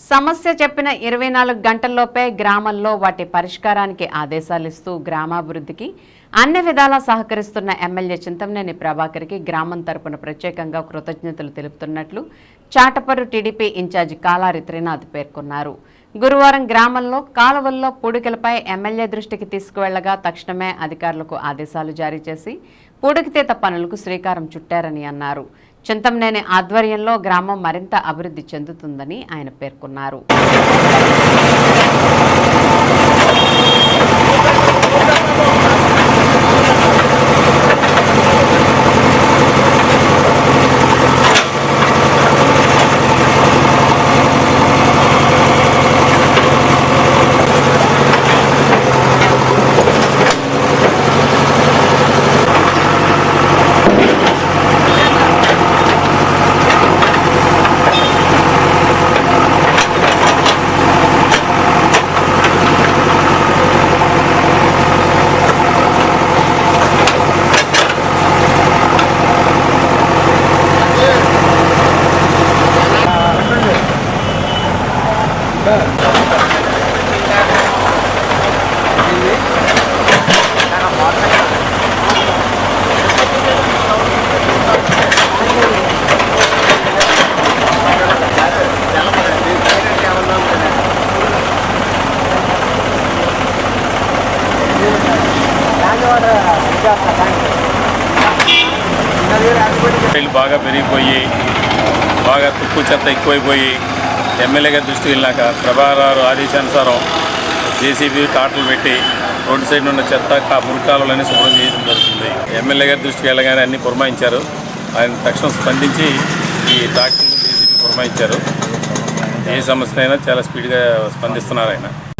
సమస్య చెప్పిన ఇరవై నాలుగు గంటల్లోపే గ్రామంలో వాటి పరిష్కారానికి ఆదేశాలు ఇస్తూ గ్రామాభివృద్ధికి అన్ని విధాలా సహకరిస్తున్న ఎమ్మెల్యే చింతమనేని ప్రభాకర్కి గ్రామం తరపున ప్రత్యేకంగా కృతజ్ఞతలు తెలుపుతున్నట్లు చాటపర్రు టీడీపీ ఇన్ఛార్జి కాలారి త్రినాథ్ పేర్కొన్నారు. గురువారం గ్రామంలో కాలువల్లో పూడికలపై ఎమ్మెల్యే దృష్టికి తీసుకువెళ్ళగా తక్షణమే అధికారులకు ఆదేశాలు జారీ చేసి పూడికితీత పనులకు శ్రీకారం చుట్టారని అన్నారు. చింతంనేని ఆధ్వర్యంలో గ్రామం మరింత అభివృద్ధి చెందుతుందని ఆయన పేర్కొన్నారు. బాగా పెరిగిపోయి బాగా తుక్కు చెత్త ఎక్కువైపోయి ఎమ్మెల్యే గారి దృష్టికి వెళ్ళాక ప్రభారారు ఆదేశానుసారం జేసీబీ టాటలు పెట్టి రోడ్డు సైడ్ ఉన్న చెత్త కా మురికాలులన్నీ శుభ్రం చేయడం జరుగుతుంది. ఎమ్మెల్యే గారి దృష్టికి వెళ్ళగానే అన్ని పురమాయించారు. ఆయన తక్షణం స్పందించి ఈ ట్రాక్టర్లు జేసీబీ పురమాయించారు. ఏ సమస్య అయినా చాలా స్పీడ్గా స్పందిస్తున్నారు ఆయన.